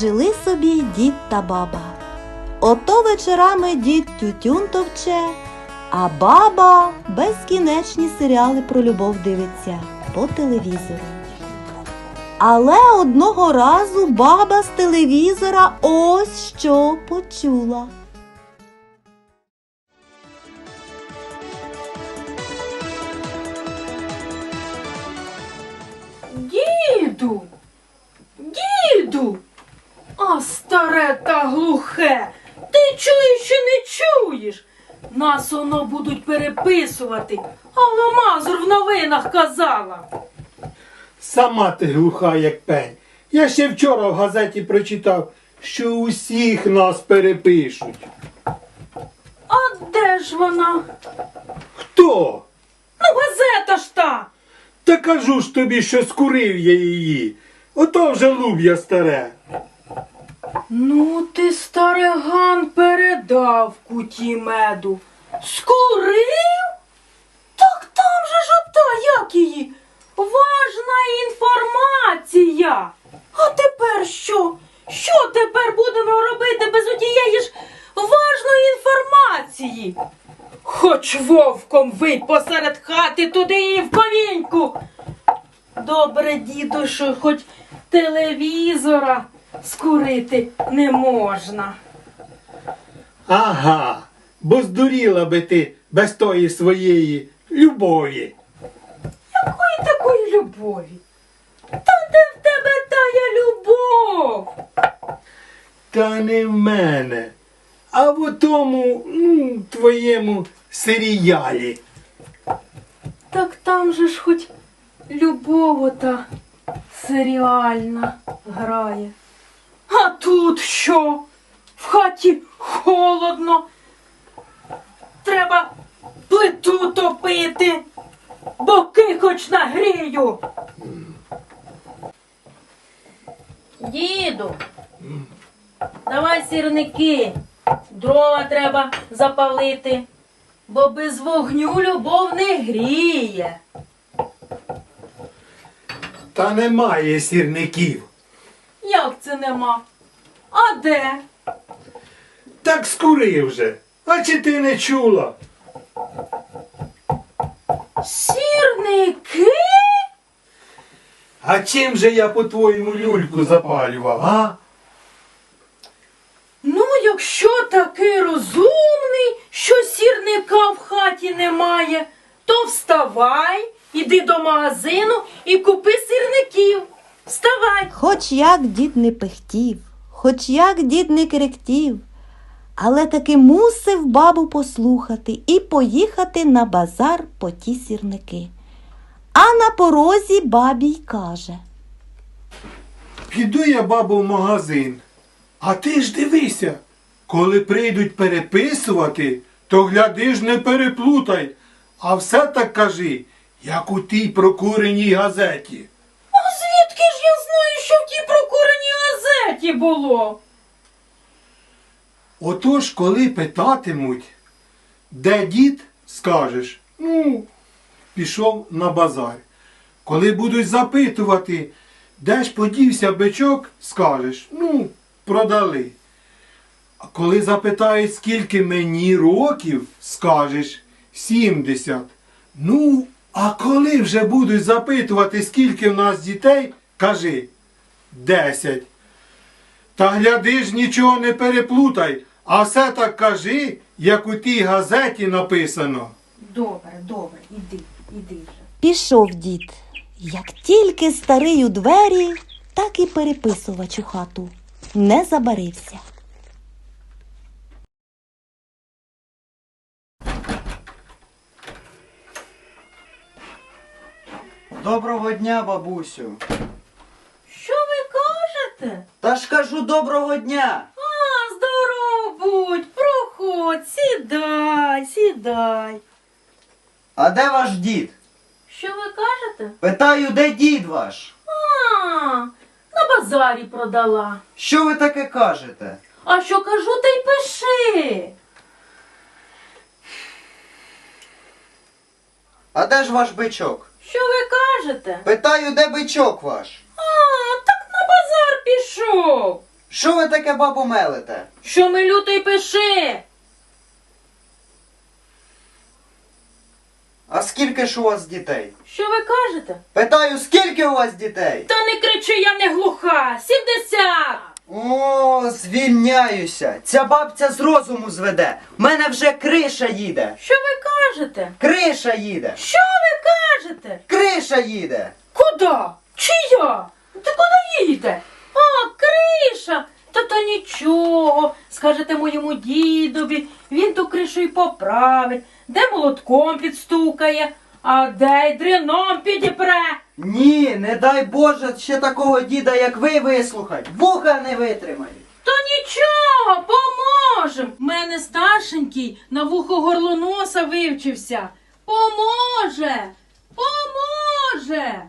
Жили собі дід та баба. Ото вечорами дід тютюн товче, а баба безкінечні серіали про любов дивиться по телевізору. Але одного разу баба з телевізора ось що почула. Діду, діду, старе та глухе, ти чуєш чи не чуєш? Нас воно будуть переписувати, а Ломазур в новинах казала. Сама ти глуха, як пень. Я ще вчора в газеті прочитав, що усіх нас перепишуть. А де ж вона? Хто? Ну, газета ж та. Та кажу ж тобі, що скурив я її. Ото вже луб'я старе. Ну, ти стариган передав куті меду. Скурив? Так там же ж ота, як її? Важна інформація. А тепер що? Що тепер будемо робити без однієї ж важної інформації? Хоч вовком вий посеред хати туди і в повіньку. Добре, діду, що хоч телевізора скурити не можна. Ага, бо здуріла би ти без тої своєї любові. Якої такої любові? Та де в тебе тая любов? Та не в мене, а в тому, ну, твоєму серіалі. Так там же ж хоч любов ота серіальна грає. Тут що? В хаті холодно. Треба плиту топити, боки хоч нагрію. Діду, давай сірники. Дрова треба запалити, бо без вогню любов не гріє. Та немає сірників. Як це нема? А де? Так скурив же. А чи ти не чула? Сірники? А чим же я по-твоєму люльку запалював, а? Ну, якщо такий розумний, що сірника в хаті немає, то вставай, іди до магазину і купи сірників. Вставай. Хоч як дід не пихтів, хоч як дід не кректів, але таки мусив бабу послухати і поїхати на базар по ті сірники. А на порозі бабі й каже. Піду я, бабу, в магазин. А ти ж дивися, коли прийдуть переписувати, то гляди ж не переплутай, а все так кажи, як у тій прокуреній газеті. А звідки ж я знаю, що в тій прокуреній газеті було? Отож, коли питатимуть, де дід, скажеш, ну, пішов на базар. Коли будуть запитувати, де ж подівся бичок, скажеш, ну, продали. А коли запитають, скільки мені років, скажеш 70. Ну, а коли вже будуть запитувати, скільки в нас дітей, кажи 10. Та гляди ж нічого не переплутай, а все так кажи, як у тій газеті написано. Добре, добре, іди, іди вже. Пішов дід. Як тільки старий у двері, так і переписувач у хату. Не забарився. Доброго дня, бабусю. Що ви кажете? Та ж кажу доброго дня. А, здоров будь, проходь, сідай, сідай. А де ваш дід? Що ви кажете? Питаю, де дід ваш? А, на базарі продала. Що ви таке кажете? А що кажу, та й пиши. А де ж ваш бичок? Що ви кажете? Питаю, де бичок ваш? А, так на базар пішов. Що ви таке бабу мелите? Що ми лютий пиши? А скільки ж у вас дітей? Що ви кажете? Питаю, скільки у вас дітей? Та не кричи, я не глуха. Сімдесят! О, звільняюся. Ця бабця з розуму зведе. В мене вже криша їде. Що ви кажете? Криша їде. Що ви кажете? Криша їде. Куда? Чия? Ти куди їде? Криша. Та то нічого. Скажете моєму дідові, він ту кришу й поправить, де молотком підстукає, а де й дрином підіпре. Ні, не дай Боже ще такого діда, як ви, вислухать. Вуха не витримають. То нічого, поможем. Мене старшенький на вухо горлоноса вивчився. Поможе, поможе.